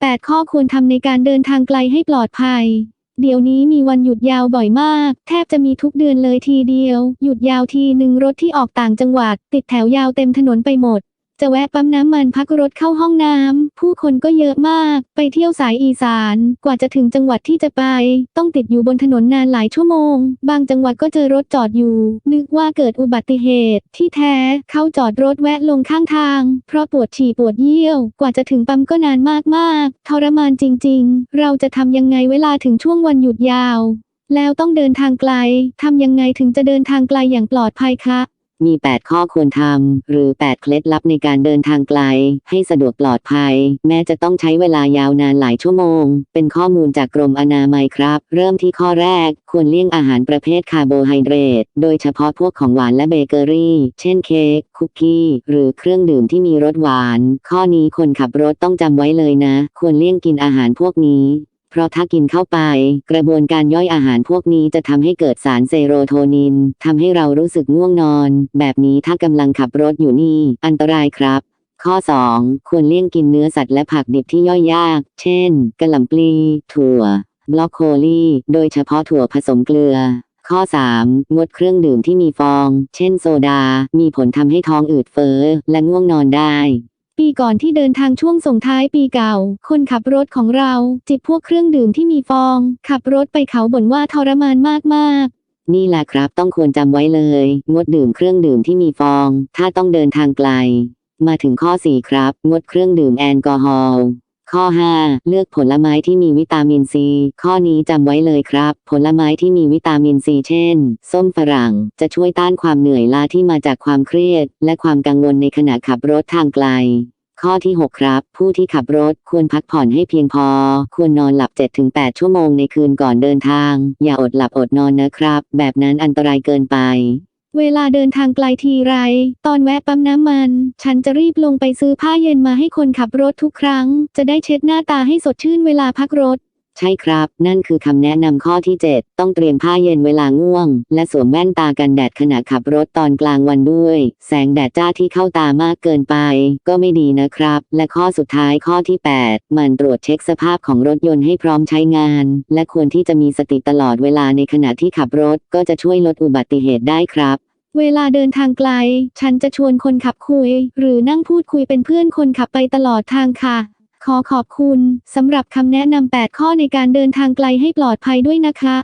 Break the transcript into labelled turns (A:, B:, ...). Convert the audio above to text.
A: 8 ข้อควรทำในการเดินทางไกลให้ปลอดภัย เดี๋ยวนี้มีวันหยุดยาวบ่อยมาก แทบจะมีทุกเดือนเลยทีเดียว หยุดยาวทีหนึ่งรถที่ออกต่างจังหวัด ติดแถวยาวเต็มถนนไปหมด จะแวะปั๊มน้ำมันพักรถเข้าห้องน้ำ ผู้คนก็เยอะมาก ไปเที่ยวสายอีสาน กว่าจะถึงจังหวัดที่จะไป ต้องติดอยู่บนถนนนานหลายชั่วโมง บางจังหวัดก็เจอรถจอดอยู่ นึกว่าเกิดอุบัติเหตุ ที่แท้เขาจอดรถแวะลงข้างทาง เพราะปวดฉี่ปวดเยี่ยว กว่าจะถึงปั๊มก็นานมากๆ ทรมานจริง ๆ เราจะทำยังไงเวลาถึงช่วงวันหยุดยาว แล้วต้องเดินทางไกลทำยังไงถึงจะเดินทางไกลอย่างปลอดภัยคะ
B: มี 8 ข้อควรทำ หรือ 8 เคล็ดลับในการเดินทางไกล ให้สะดวกปลอดภัย แม้จะต้องใช้เวลายาวนานหลายชั่วโมง เป็นข้อมูลจากกรมอนามัยครับ เริ่มที่ข้อแรก ควรเลี่ยงอาหารประเภทคาร์โบไฮเดรต โดยเฉพาะพวกของหวานและเบเกอรี่ เช่นเค้ก คุกกี้ หรือเครื่องดื่มที่มีรสหวาน ข้อนี้คนขับรถต้องจำไว้เลยนะ ควรเลี่ยงกินอาหารพวกนี้ เพราะถ้ากินเข้าไป กระบวนการย่อยอาหารพวกนี้จะทำให้เกิดสารเซโรโทนินทำให้เรารู้สึกง่วงนอน แบบนี้ถ้ากำลังขับรถอยู่นี่ อันตรายครับข้อ 2 ควรเลี่ยงกินเนื้อสัตว์และผักดิบที่ย่อยยาก เช่น กระหล่ำปลี ถั่ว บล็อกโคลีโดยเฉพาะถั่วผสมเกลือ ข้อ 3 งดเครื่องดื่มที่มีฟอง เช่นโซดา มีผลทำให้ท้องอืดเฟ้อ และง่วงนอนได้
A: ปีก่อนที่เดินทางช่วงส่งท้ายปีเก่า คนขับรถของเรา จิบพวกเครื่องดื่มที่มีฟอง ขับรถไปเขาบ่นว่าทรมานมากๆ
B: นี่แหละครับต้องควรจำไว้เลย งดดื่มเครื่องดื่มที่มีฟอง ถ้าต้องเดินทางไกล มาถึงข้อ 4 ครับ งดเครื่องดื่มแอลกอฮอล์ ข้อ 5 เลือกผลไม้ที่มีวิตามินซี ข้อนี้จำไว้เลยครับ ผลไม้ที่มีวิตามินซีเช่น ส้มฝรั่ง จะช่วยต้านความเหนื่อยล้าที่มาจากความเครียด และความกังวลในขณะขับรถทางไกลข้อที่ 6 ครับ ผู้ที่ขับรถควรพักผ่อนให้เพียงพอ ควรนอนหลับ 7-8 ชั่วโมงในคืนก่อนเดินทาง อย่าอดหลับอดนอนนะครับ แบบนั้นอันตรายเกินไป
A: เวลาเดินทางไกลทีไร ตอนแวะปั๊มน้ำมัน ฉันจะรีบลงไปซื้อผ้าเย็นมาให้คนขับรถทุกครั้ง จะได้เช็ดหน้าตาให้สดชื่นเวลาพักรถ
B: ใช่ครับ นั่นคือคำแนะนำข้อที่ 7 ต้องเตรียมผ้าเย็นเวลาง่วง และสวมแว่นตากันแดดขณะขับรถตอนกลางวันด้วย แสงแดดจ้าที่เข้าตามากเกินไป ก็ไม่ดีนะครับ และข้อสุดท้ายข้อที่ 8 มันตรวจเช็คสภาพของรถยนต์ให้พร้อมใช้งาน และควรที่จะมีสติตลอดเวลาในขณะที่ขับรถ ก็จะช่วยลดอุบัติเหตุได้ครับ
A: เวลาเดินทางไกล ฉันจะชวนคนขับคุย หรือนั่งพูดคุยเป็นเพื่อนคนขับไปตลอดทางค่ะ ขอขอบคุณสำหรับคำแนะนำ 8 ข้อในการเดินทางไกลให้ปลอดภัยด้วยนะคะ